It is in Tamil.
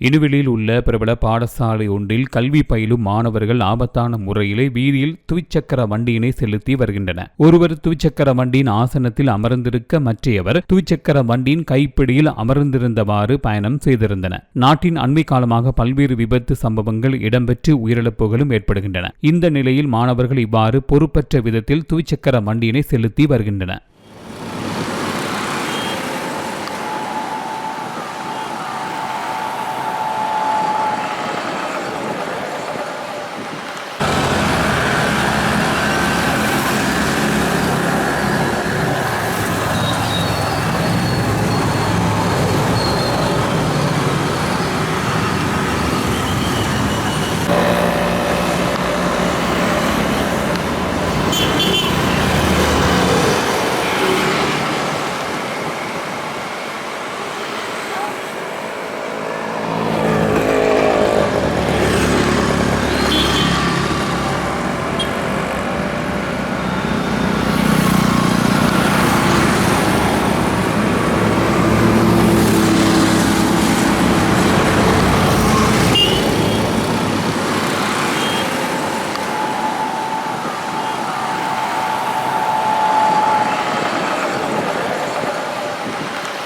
இனுவெளியில் உள்ள பிரபல பாடசாலை ஒன்றில் கல்வி பயிலும் மாணவர்கள் ஆபத்தான முறையிலே வீதியில் துவிச்சக்கர வண்டியினை செலுத்தி வருகின்றனர். ஒருவர் துவிச்சக்கர வண்டியின் ஆசனத்தில் அமர்ந்திருக்க மற்றையவர் துவிச்சக்கர வண்டியின் கைப்பிடியில் அமர்ந்திருந்தவாறு பயணம் செய்திருந்தனர். நாட்டின் அண்மை காலமாக பல்வேறு விபத்து சம்பவங்கள் இடம்பெற்று உயிரிழப்புகளும் ஏற்படுகின்றன. இந்த நிலையில் மாணவர்கள் இவ்வாறு பொறுப்பற்ற விதத்தில் துவிச்சக்கர வண்டியினை செலுத்தி வருகின்றனர்.